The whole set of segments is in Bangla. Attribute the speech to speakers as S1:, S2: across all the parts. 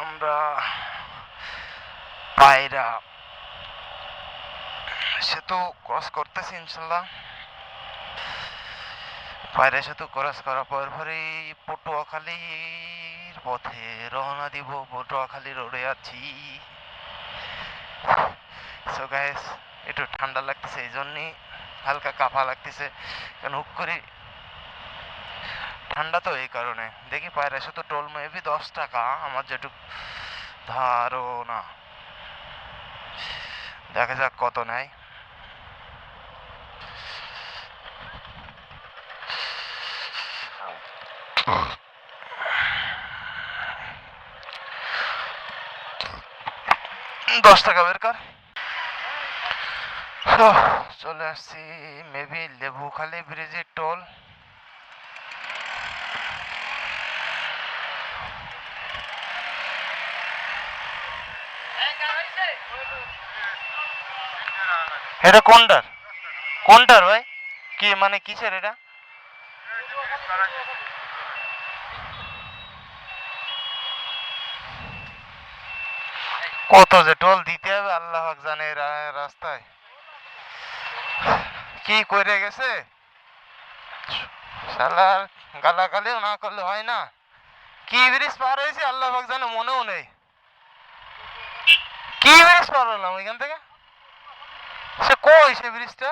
S1: আমরা পায়রা সেতু ক্রস করতেছি ইনশাল্লাহ। পায়রা সেতু ক্রস করার পর পরেই পটুয়াখালীর পথে রওনা দিব, পটুয়াখালী রোডে আছি। সো একটু ঠান্ডা লাগতেছে, এই জন্যই হালকা কাঁপা লাগতেছে। কারণ হুক করে ঠান্ডা তো এই কারণে। দেখি পায়রা সেতু টোল মেবি দশ টাকা, আমার যেটুক ধারণা। দেখা যাক কত নেয়। দশ টাকা বের কর। চলে আসছি মেবি লেবুখালী ব্রিজের টোল। এটা কোনটার? কোনটার ভাই? কি মানে কিসের এটা? কত যে টোল দিতে হবে, আল্লাহ জানে রাস্তায়। কি করে গেছে? শালার গালাগালিও না করলে হয় না। কি ব্রিজ পার হয়েছে আল্লাহ জানে, মনেও নেই। কি ব্রিজ পার হলাম ওইখান থেকে? সে কই সে ব্রিজটা?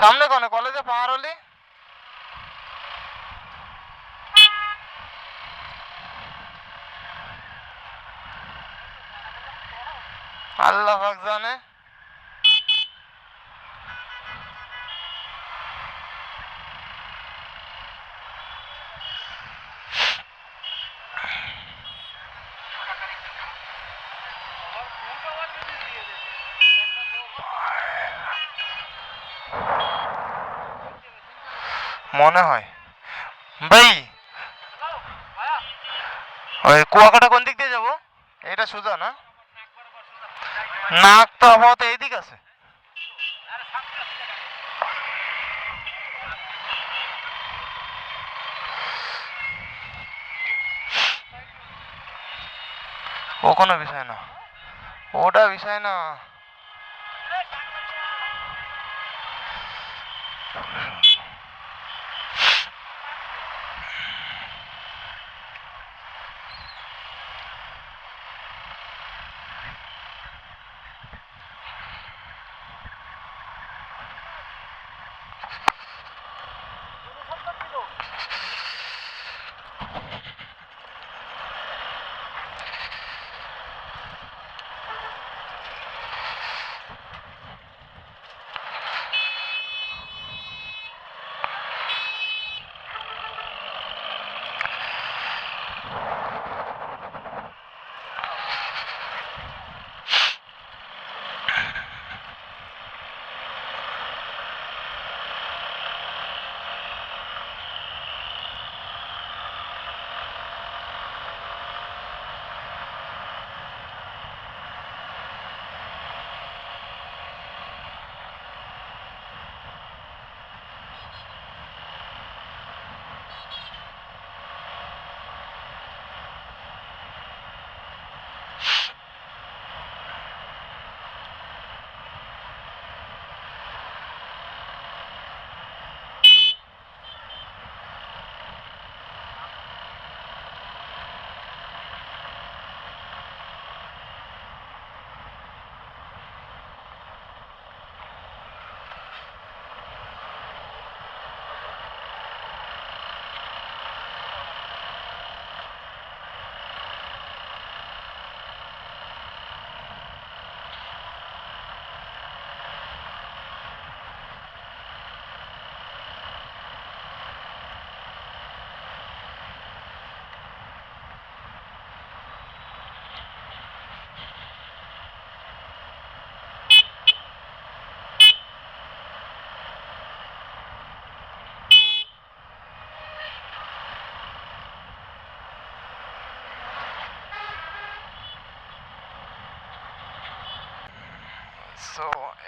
S1: সামনে কোনে? কলেজে পাহাড় হলি? আল্লাহ জানে। মনে হয়। ভাই! ওই কুয়াকাটা কোন দিক দিয়ে যাব? এটা সোজা না? নাক তো আপাতত এইদিক আছে। ও কোনো বিষয় না। ওটা বিষয় না।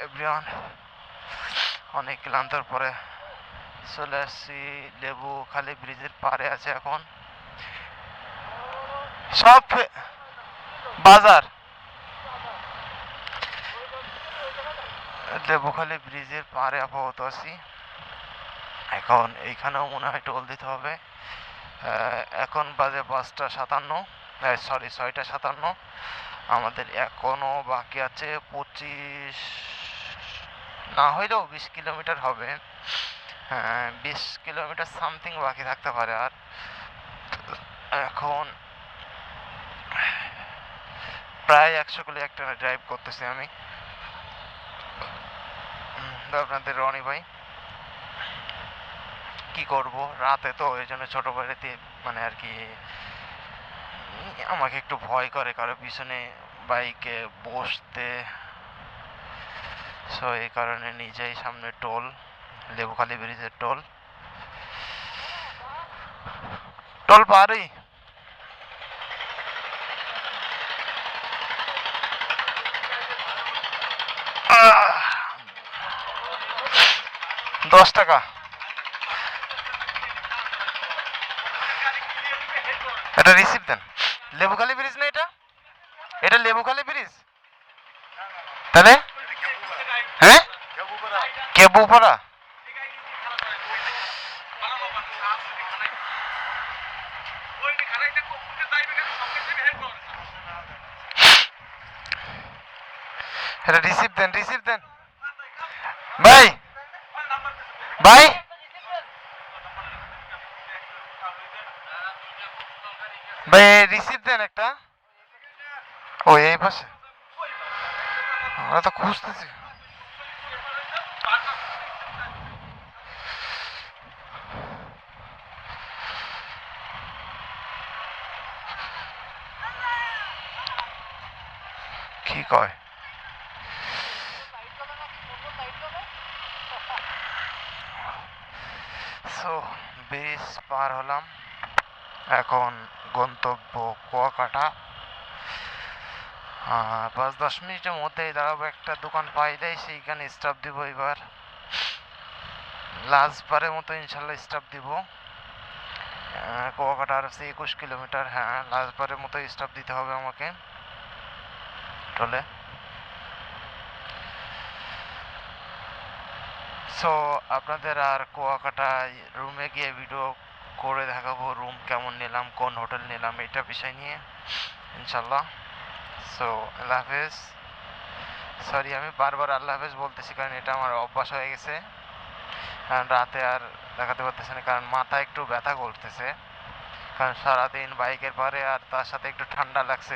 S1: এভরিওয়ান, অনেক ক্লান্তর পরে চলে আসছি লেবু খালি ব্রিজের পারে আছে এখন। সব বাজার। লেবুখালী ব্রিজের পারে আপাতত আছি। এখন এইখানেও মনে হয় টোল দিতে হবে। এখন বাজে পাঁচটা সাতান্ন সরি ছয়টা সাতান্ন। আমাদের এখনও বাকি আছে পঁচিশ না হইলেও বিশ কিলোমিটার হবে। হ্যাঁ বিশ কিলোমিটার সামথিং বাকি থাকতে পারে আর। এখন প্রায় একশো কিলো একটা ড্রাইভ করতেছি আমি। আপনাদের রনি ভাই, কি করব? রাতে তো ওই জন্য ছোট বাড়িতে মানে আর কি আমাকে একটু ভয় করে। কারও পিছনে বাইকে বসতে সো এই কারণে নিজেই সামনে টোল, লেবুখালী ব্রিজের টোল। টোল পারি দশ টাকা। এটা রিসিভ দেন। লেবুখালী ব্রিজ না এটা? এটা লেবুখালী ব্রিজ তাহলে হ্যাঁ কেবুপাড়া এটা রিসিভ দেন রিসিভ দেন। ভাই রিসিভ দেন একটা। ও, এই পাশে। আমরা তো খুঁজতেছি কি কয়? সো ব্রিজ পার হলাম। এখন গন্তব্য কুয়াকাটা। পাঁচ দশ মিনিটের মধ্যেই দাঁড়াবো। একটা দোকান পাইলেই সেইখানে স্টাফ দিব এবার। লাস্ট বারের মতো ইনশাল্লাহ স্টাফ দিব। কুয়াকাটা আর হচ্ছে একুশ কিলোমিটার হ্যাঁ লাস্ট বারের মতো স্টাফ দিতে হবে আমাকে। টোলে সো আপনাদের আর কুয়াকাটায় রুমে গিয়ে ভিডিও করে দেখাবো রুম কেমন নিলাম, কোন হোটেল নিলাম এটা বিষয় নিয়ে ইনশাল্লাহ সো আল্লাহ হাফেজ। সরি আমি বারবার আল্লাহ হাফেজ বলতেছি কারণ এটা আমার অভ্যাস হয়ে গেছে। কারণ রাতে আর দেখাতে পারতেছে না, কারণ মাথা একটু ব্যথা করতেছে। কারণ সারাদিন বাইকের পারে আর তার সাথে একটু ঠান্ডা লাগছে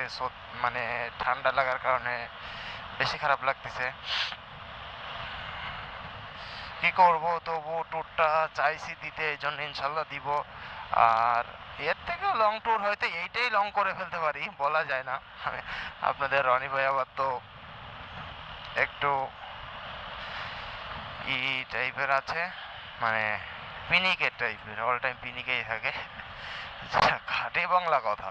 S1: মানে ঠান্ডা লাগার কারণে বেশি খারাপ লাগতেছে। কি করব? তবু ট্যুরটা চাইছি দিতে, এই জন্য ইনশাল্লাহ দিব। আর এর থেকে লং ট্যুর হয়তো এইটাই লং করে ফেলতে পারি, বলা যায় না। আপনাদের রনি ভাই আবার তো একটু ই টাইপের আছে মানে পিনিকের টাইপের অল টাইম পিনিকেই থাকে। খাটে বাংলা কথা।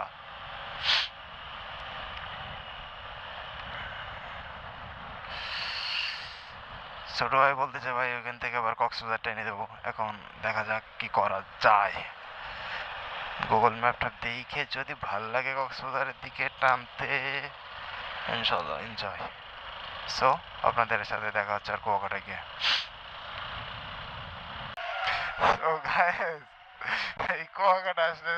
S1: ছোট ভাই বলতেছে, ভাই, ওখান থেকে আবার কক্সবাজার টেনে দেবো। এখন দেখা যাক কি করা যায়। গুগল ম্যাপটা দেখে যদি ভালো লাগে কক্সবাজারের দিকে টানতে ইনশাল্লাহ এনজয় সো আপনাদের সাথে দেখা হচ্ছে আর কুয়াকাটা গিয়ে। এই কুয়াকাটা আসলে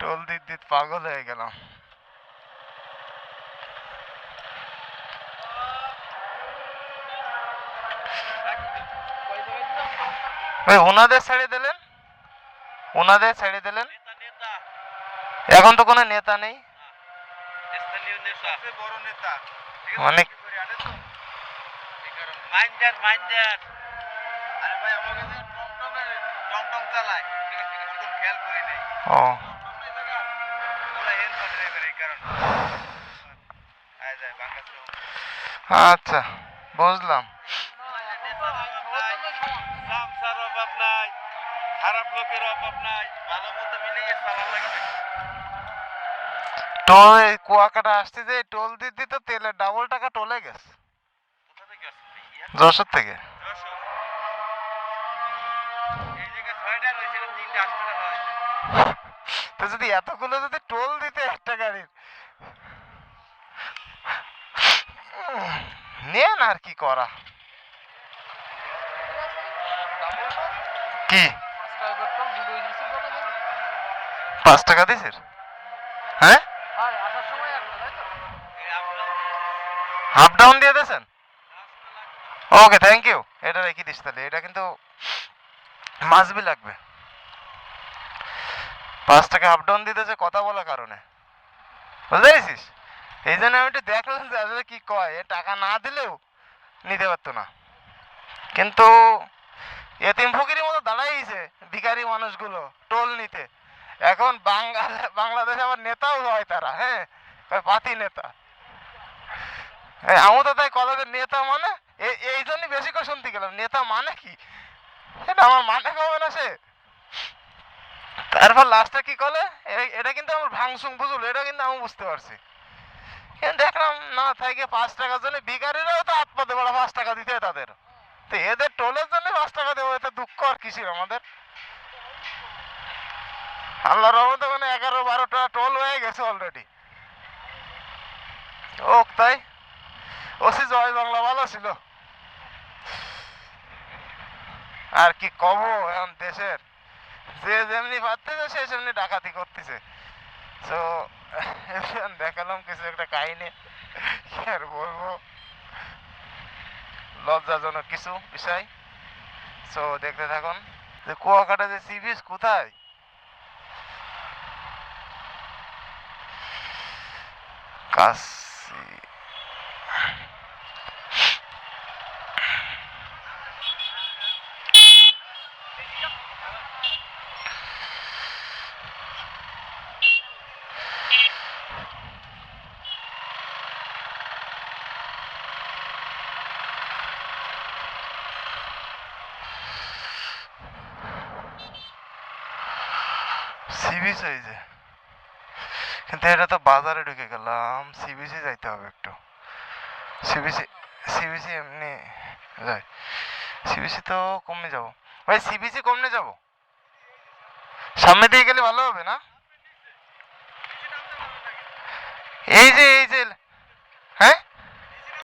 S1: টোল দিত দিত পাগল হয়ে গেলাম। ভাই ওনাদের ছেড়ে দিলেন? ওনাদের ছেড়ে দিলেন? এখন তো কোনো নেতা নেই। অনেক
S2: মাইন্ডার মাইন্ডার। চালায়। একদম খেয়াল করি নাই।
S1: ও। আচ্ছা বুঝলাম। টোল কুয়াকাটা আসতে যে টোল দিতে তো তেলের ডাবল টাকা টোলে গেছে। যশোর থেকে। তো যদি এতগুলো যদি টোল দিতে একটা গাড়ির? নেন আর কি করা। কি? পাঁচ টাকা দিছিস হ্যাঁ? হাফ ডাউন দিয়ে দিয়েছেন? ওকে থ্যাংক ইউ এটা রেখে দিস তাহলে। এটা কিন্তু মাসবি লাগবে। পাঁচ টাকা আপ ডাউন দিতেছে কথা বলার কারণে। বুঝতে পেরেছিস? এই জন্য আমি একটু দেখলাম যে আসলে কি কয়। এ টাকা না দিলেও নিতে পারতো না। কিন্তু এতিম ফকিরের মতো দাঁড়াইছে ভিখারি মানুষগুলো টোল নিতে। এখন বাংলা বাংলাদেশে আবার নেতাও হয় তারা হ্যাঁ? পাতি নেতা। আমি তো তাই কলেজের নেতা মানে? এই জন্যই বেশি করে শুনতে গেলাম। নেতা মানে কি? এটা আমার মানে কবে না সে? তারপর লাস্টে কি করলে? এ- এটা কিন্তু আমার ভাংসুং বুঝলো, এটা কিন্তু আমি বুঝতে পারছি। কিন্তু দেখলাম, না থাকে পাঁচ টাকার জন্য ভিকারিরাও তো হাত পাতে বড় পাঁচ টাকা দিতে তাদের। তো এদের টোলের জন্য পাঁচ টাকা দেবো, এতে দুঃখ আর কিসির আমাদের? আল্লাহ রহমতে মানে এগারো বারোটা টোল হয়ে গেছে অলরেডি ওক তাই? ওসি জয় বাংলা ভালো ছিল। আর কি কব এখন দেশের? যে যেমনি পারতেছে, সে সেমনি ডাকাতি করতেছে। তো দেখালাম কিছু একটা কাহিনী আর বলব। লজ্জাজনক কিছু বিষয়। সো দেখতে থাকুন। যে কুয়াকাটা যে সি বিচ কোথায়? কাশি সিবিসি এই যে। কিন্তু এটা তো বাজারে ঢুকে গেলাম। সিবিসি যাইতে হবে একটু। সিবিসি সিবিসি এমনি যায় সিবিসি তো কমে যাব। ভাই সিবিসি কমনে যাব? সামনে দিয়ে গেলে ভালো হবে না? এই যে এই যে